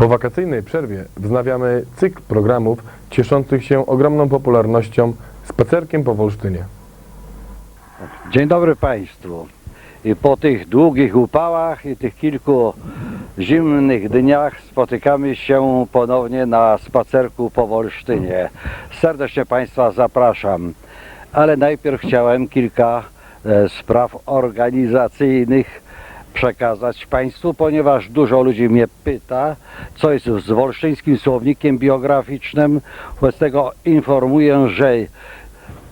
Po wakacyjnej przerwie wznawiamy cykl programów cieszących się ogromną popularnością Spacerkiem po Wolsztynie. Dzień dobry Państwu. I po tych długich upałach i tych kilku zimnych dniach spotykamy się ponownie na spacerku po Wolsztynie. Serdecznie Państwa zapraszam. Ale najpierw chciałem kilka e, spraw organizacyjnych przekazać Państwu, ponieważ dużo ludzi mnie pyta, co jest z wolsztyńskim słownikiem biograficznym. Wobec tego informuję, że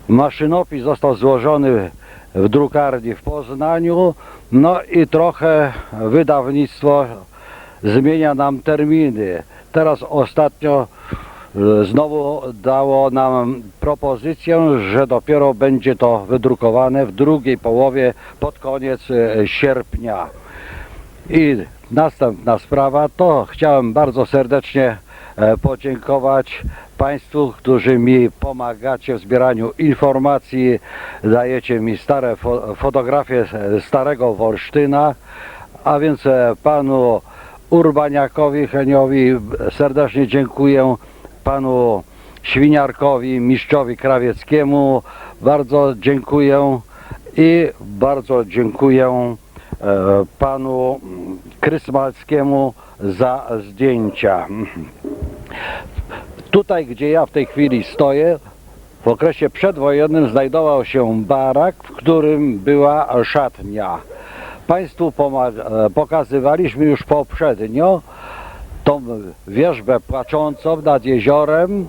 Maszynopis został złożony w drukarni w Poznaniu, no i trochę wydawnictwo zmienia nam terminy. Teraz ostatnio znowu dało nam propozycję, że dopiero będzie to wydrukowane w drugiej połowie, pod koniec e, sierpnia. I następna sprawa to chciałem bardzo serdecznie e, podziękować Państwu, którzy mi pomagacie w zbieraniu informacji, dajecie mi stare fo fotografie z starego Wolsztyna, a więc e, panu Urbaniakowi Heniowi serdecznie dziękuję, panu Świniarkowi, mistrzowi krawieckiemu bardzo dziękuję i bardzo dziękuję e, panu Krysmalskiemu za zdjęcia. Tutaj, gdzie ja w tej chwili stoję, w okresie przedwojennym znajdował się barak, w którym była szatnia. Państwu e, pokazywaliśmy już poprzednio tą wierzbę płaczącą nad jeziorem.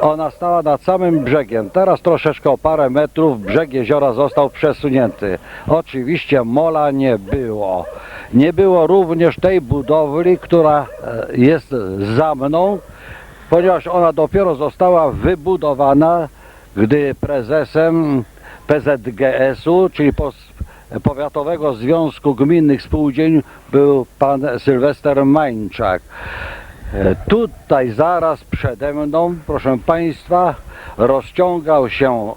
Ona stała nad samym brzegiem. Teraz troszeczkę o parę metrów brzeg jeziora został przesunięty. Oczywiście mola nie było. Nie było również tej budowli, która e, jest za mną, ponieważ ona dopiero została wybudowana, gdy prezesem PZGS-u, czyli Pos- Powiatowego Związku Gminnych Spółdzielń był pan Sylwester Mańczak. E, Tutaj zaraz przede mną, proszę Państwa, rozciągał się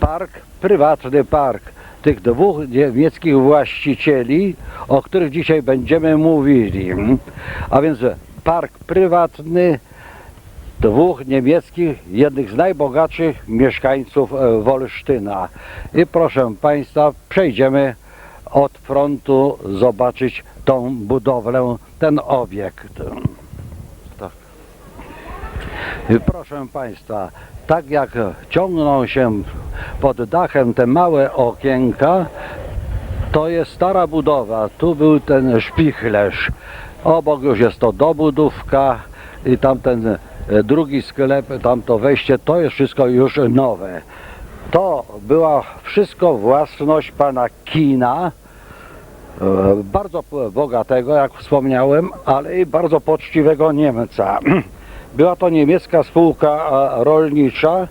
park, prywatny park tych dwóch niemieckich właścicieli, o których dzisiaj będziemy mówili. A więc park prywatny dwóch niemieckich, jednych z najbogatszych mieszkańców e, Wolsztyna. I proszę Państwa, przejdziemy od frontu zobaczyć tą budowlę, ten obiekt. Tak. Proszę Państwa, tak jak ciągną się pod dachem te małe okienka, to jest stara budowa. Tu był ten szpichlerz. Obok już jest to dobudówka i tamten drugi sklep, tamto wejście, to jest wszystko już nowe. To była wszystko własność pana Kina, e, bardzo bogatego, jak wspomniałem, ale i bardzo poczciwego Niemca. Była to niemiecka spółka e, rolnicza.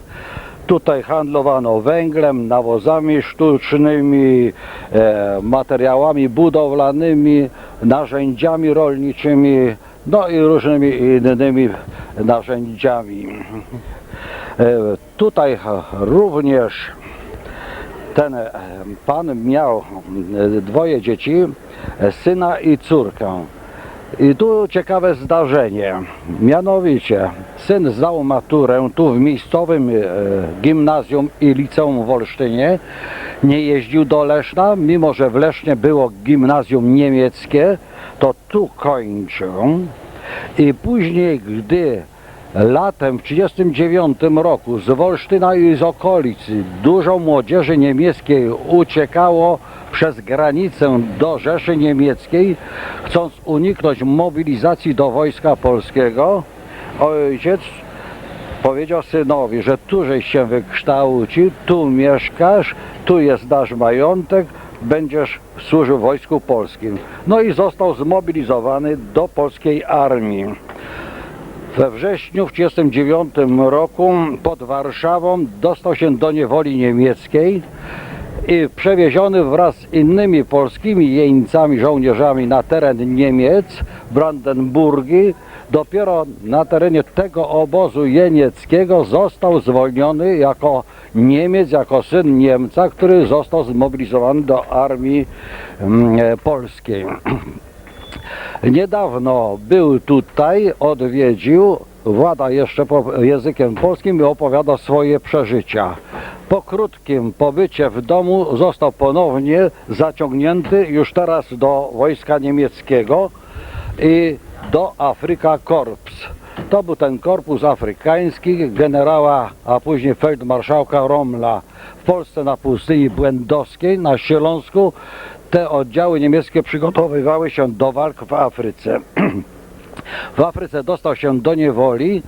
Tutaj handlowano węglem, nawozami sztucznymi, e, materiałami budowlanymi, narzędziami rolniczymi, no i różnymi innymi narzędziami. E, tutaj również ten e, pan miał e, dwoje dzieci, syna i córkę. I tu ciekawe zdarzenie. Mianowicie syn zdał maturę tu w miejscowym gimnazjum i liceum w Olsztynie. Nie jeździł do Leszna, mimo że w Lesznie było gimnazjum niemieckie, to tu kończył. I później, gdy latem w 1939 roku z Wolsztyna i z okolicy dużo młodzieży niemieckiej uciekało przez granicę do Rzeszy Niemieckiej, chcąc uniknąć mobilizacji do wojska polskiego, ojciec powiedział synowi, że tu żeś się wykształcił, tu mieszkasz, tu jest nasz majątek, będziesz służył wojsku polskim. No i został zmobilizowany do polskiej armii. We wrześniu w 1939 roku pod Warszawą dostał się do niewoli niemieckiej i przewieziony wraz z innymi polskimi jeńcami, żołnierzami na teren Niemiec, Brandenburgii, dopiero na terenie tego obozu jenieckiego został zwolniony jako Niemiec, jako syn Niemca, który został zmobilizowany do armii mm, e, polskiej. Niedawno był tutaj, odwiedził, włada jeszcze po językiem polskim i opowiada swoje przeżycia. Po krótkim pobycie w domu został ponownie zaciągnięty już teraz do wojska niemieckiego i do Afryka Korps. To był ten korpus afrykański generała, a później feldmarszałka Romla. W Polsce na pustyni błędowskiej, na Śląsku te oddziały niemieckie przygotowywały się do walk w Afryce. W Afryce dostał się do niewoli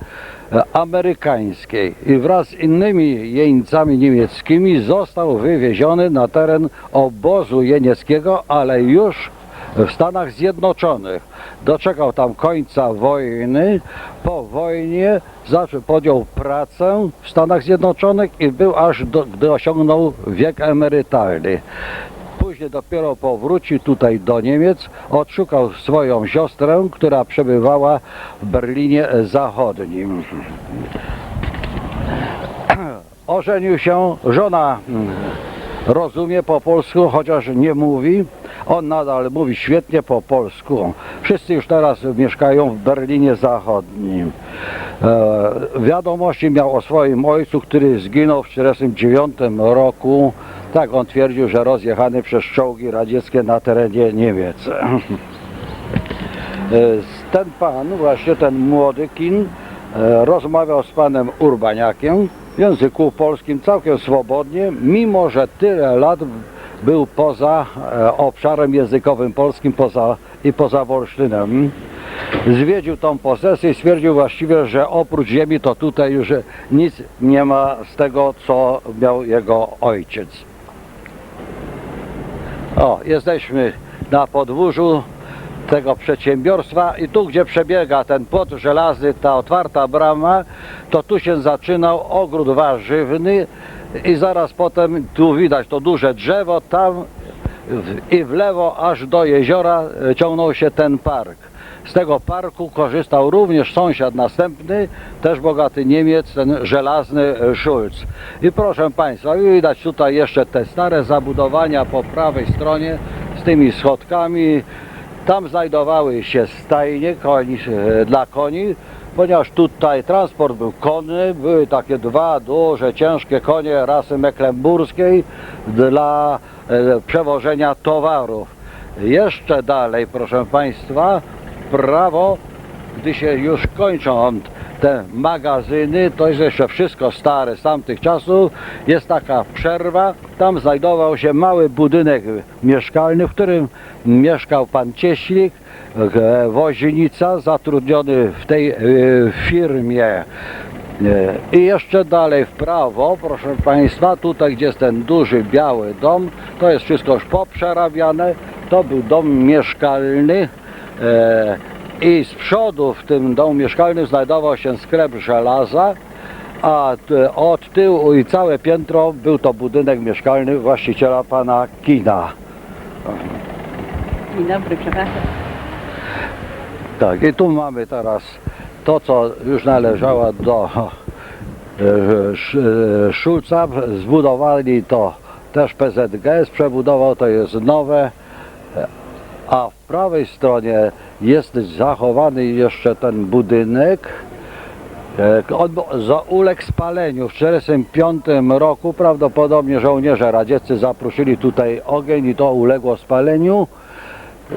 e, amerykańskiej i wraz z innymi jeńcami niemieckimi został wywieziony na teren obozu jenieckiego, ale już w Stanach Zjednoczonych. Doczekał tam końca wojny. Po wojnie zaczął, podjął pracę w Stanach Zjednoczonych i był aż do, gdy osiągnął wiek emerytalny. Później dopiero powrócił tutaj do Niemiec, odszukał swoją siostrę, która przebywała w Berlinie Zachodnim. Ożenił się, żona mm, rozumie po polsku, chociaż nie mówi. On nadal mówi świetnie po polsku. Wszyscy już teraz mieszkają w Berlinie Zachodnim. E, wiadomości miał o swoim ojcu, który zginął w 1949 roku. Tak on twierdził, że rozjechany przez czołgi radzieckie na terenie Niemiec. E, Ten pan, właśnie ten młody kin, e, rozmawiał z panem Urbaniakiem w języku polskim całkiem swobodnie, mimo że tyle lat był poza e, obszarem językowym polskim poza, i poza Wolsztynem. Zwiedził tą posesję i stwierdził właściwie, że oprócz ziemi to tutaj już nic nie ma z tego, co miał jego ojciec. O, jesteśmy na podwórzu tego przedsiębiorstwa i tu, gdzie przebiega ten płot żelazny, ta otwarta brama, to tu się zaczynał ogród warzywny i zaraz potem tu widać to duże drzewo, tam w- i w lewo aż do jeziora e, ciągnął się ten park. Z tego parku korzystał również sąsiad następny, też bogaty Niemiec, ten żelazny Schulz. I proszę Państwa, widać tutaj jeszcze te stare zabudowania po prawej stronie z tymi schodkami. Tam znajdowały się stajnie koni, e, dla koni, ponieważ tutaj transport był konny, były takie dwa duże, ciężkie konie rasy mecklenburskiej dla e, przewożenia towarów. Jeszcze dalej, proszę Państwa, prawo, gdy się już kończą te magazyny, to jest jeszcze wszystko stare z tamtych czasów, jest taka przerwa, tam znajdował się mały budynek mieszkalny, w którym mieszkał pan Cieślik, e, woźnica, zatrudniony w tej e, firmie. E, I jeszcze dalej w prawo, proszę Państwa, tutaj gdzie jest ten duży biały dom, to jest wszystko już poprzerabiane, to był dom mieszkalny i z przodu w tym domu mieszkalnym znajdował się sklep żelaza, a od tyłu i całe piętro był to budynek mieszkalny właściciela pana Kina. Dzień dobry, przepraszam. Tak, i tu mamy teraz to, co już należało do e, e, Szulca. Zbudowali to też PZGS, przebudował, to jest nowe. A w prawej stronie jest zachowany jeszcze ten budynek. Za- uległ spaleniu w 1945 roku. Prawdopodobnie żołnierze radzieccy zaprosili tutaj ogień i to uległo spaleniu.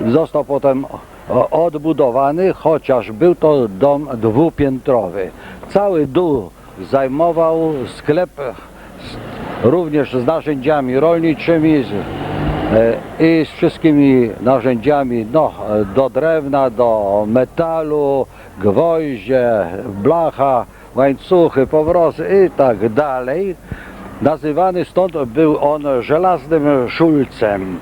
Został potem odbudowany, chociaż był to dom dwupiętrowy. Cały dół zajmował sklep również z narzędziami rolniczymi i z wszystkimi narzędziami no, e, do drewna, do metalu, gwoździe, blacha, łańcuchy, powrozy i tak dalej. Nazywany stąd był on żelaznym szulcem.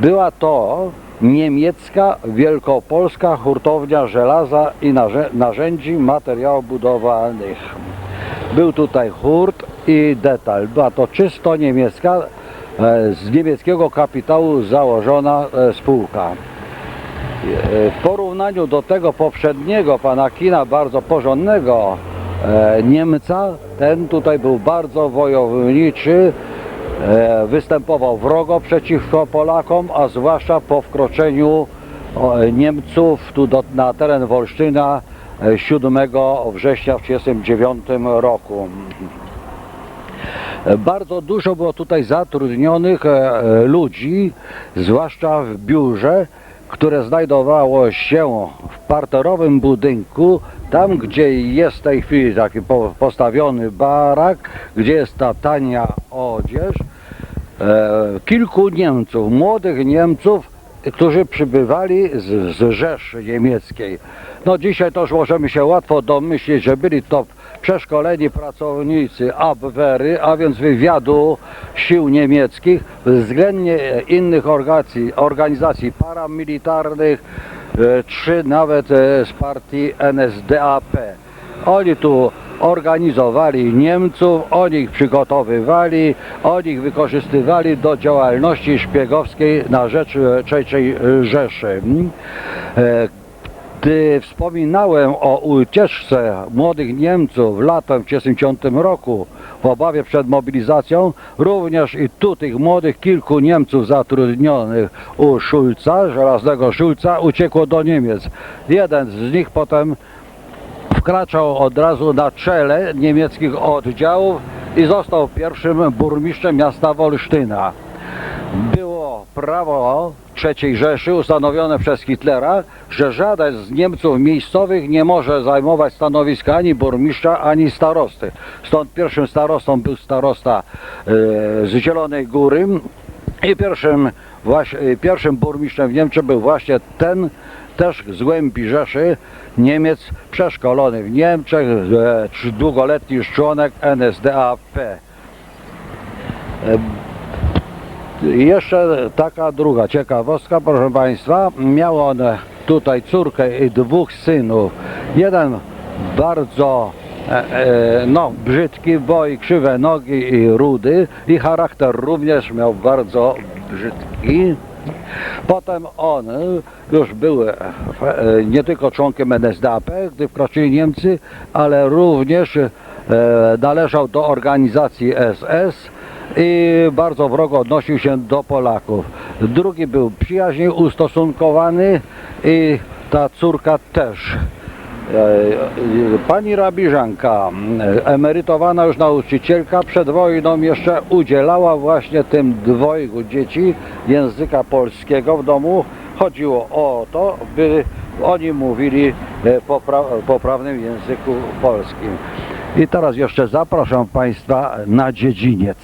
Była to niemiecka, wielkopolska hurtownia żelaza i narzędzi materiałów budowlanych. Był tutaj hurt i detal. Była to czysto niemiecka, e, z niemieckiego kapitału założona e, spółka. E, W porównaniu do tego poprzedniego pana Kina, bardzo porządnego e, Niemca, ten tutaj był bardzo wojowniczy, e, występował wrogo przeciwko Polakom, a zwłaszcza po wkroczeniu Niemców tu do, na teren Wolsztyna e, 7 września w 1939 roku. Bardzo dużo było tutaj zatrudnionych e, e, ludzi, zwłaszcza w biurze, które znajdowało się w parterowym budynku, tam gdzie jest w tej chwili taki po- postawiony barak, gdzie jest ta tania odzież. E, kilku Niemców, młodych Niemców, którzy przybywali z, z Rzeszy Niemieckiej. No dzisiaj już możemy się łatwo domyślić, że byli to przeszkoleni pracownicy Abwehry, a więc wywiadu sił niemieckich, względnie innych organizacji, organizacji paramilitarnych, e, czy nawet e, z partii NSDAP. Oni tu organizowali Niemców, oni ich przygotowywali, oni ich wykorzystywali do działalności szpiegowskiej na rzecz III Rzeszy. E, Gdy wspominałem o ucieczce młodych Niemców latem w 1939 roku w obawie przed mobilizacją, również i tu tych młodych kilku Niemców zatrudnionych u Szulca, żelaznego Szulca, uciekło do Niemiec. Jeden z nich potem wkraczał od razu na czele niemieckich oddziałów i został pierwszym burmistrzem miasta Wolsztyna. Było prawo III Rzeszy ustanowione przez Hitlera, że żaden z Niemców miejscowych nie może zajmować stanowiska ani burmistrza, ani starosty. Stąd pierwszym starostą był starosta e, z Zielonej Góry i pierwszym, właśnie, pierwszym burmistrzem w Niemczech był właśnie ten też z głębi Rzeszy, Niemiec przeszkolony w Niemczech, e, długoletni członek NSDAP. E, Jeszcze taka druga ciekawostka, proszę Państwa. Miał on tutaj córkę i dwóch synów. Jeden bardzo e, e, no, brzydki, bo i krzywe nogi i rudy i charakter również miał bardzo brzydki. Potem on już był e, nie tylko członkiem NSDAP, gdy wkroczyli Niemcy, ale również e, należał do organizacji SS i bardzo wrogo odnosił się do Polaków. Drugi był przyjaźnie ustosunkowany i ta córka też. E, Pani Rabiżanka, emerytowana już nauczycielka, przed wojną jeszcze udzielała właśnie tym dwojgu dzieci języka polskiego w domu. Chodziło o to, by oni mówili e, popra poprawnym języku polskim. I teraz jeszcze zapraszam Państwa na dziedziniec.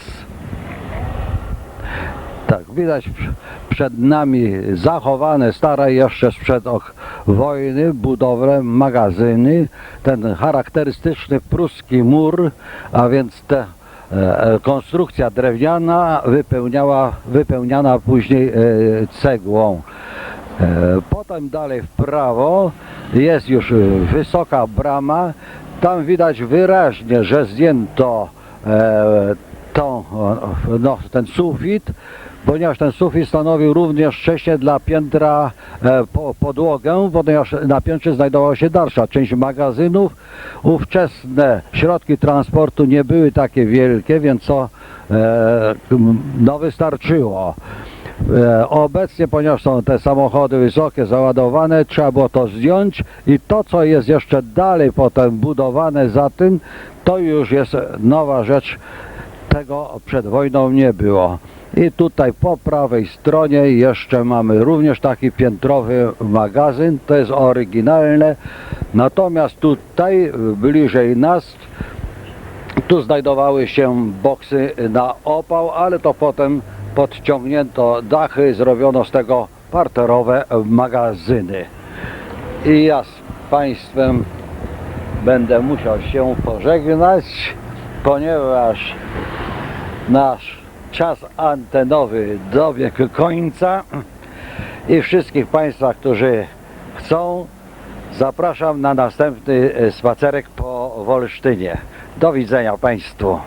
Widać pr- przed nami zachowane stare jeszcze sprzed wojny budowle, magazyny, ten charakterystyczny pruski mur, a więc ta e, konstrukcja drewniana wypełniała, wypełniana później e, cegłą. E, Potem dalej w prawo jest już e, wysoka brama. Tam widać wyraźnie, że zdjęto e, tą, no, ten sufit, ponieważ ten sufit stanowił również przejście dla piętra e, po, podłogę, ponieważ na piętrze znajdowała się dalsza część magazynów. Ówczesne środki transportu nie były takie wielkie, więc to e, no, wystarczyło. E, Obecnie, ponieważ są te samochody wysokie, załadowane, trzeba było to zdjąć i to, co jest jeszcze dalej potem budowane za tym, to już jest nowa rzecz. Tego przed wojną nie było. I tutaj po prawej stronie jeszcze mamy również taki piętrowy magazyn, to jest oryginalne. Natomiast tutaj bliżej nas tu znajdowały się boksy na opał, ale to potem podciągnięto dachy, zrobiono z tego parterowe magazyny. I ja z Państwem będę musiał się pożegnać, ponieważ nasz czas antenowy dobiegł końca i wszystkich Państwa, którzy chcą, zapraszam na następny spacerek po Wolsztynie. Do widzenia Państwu.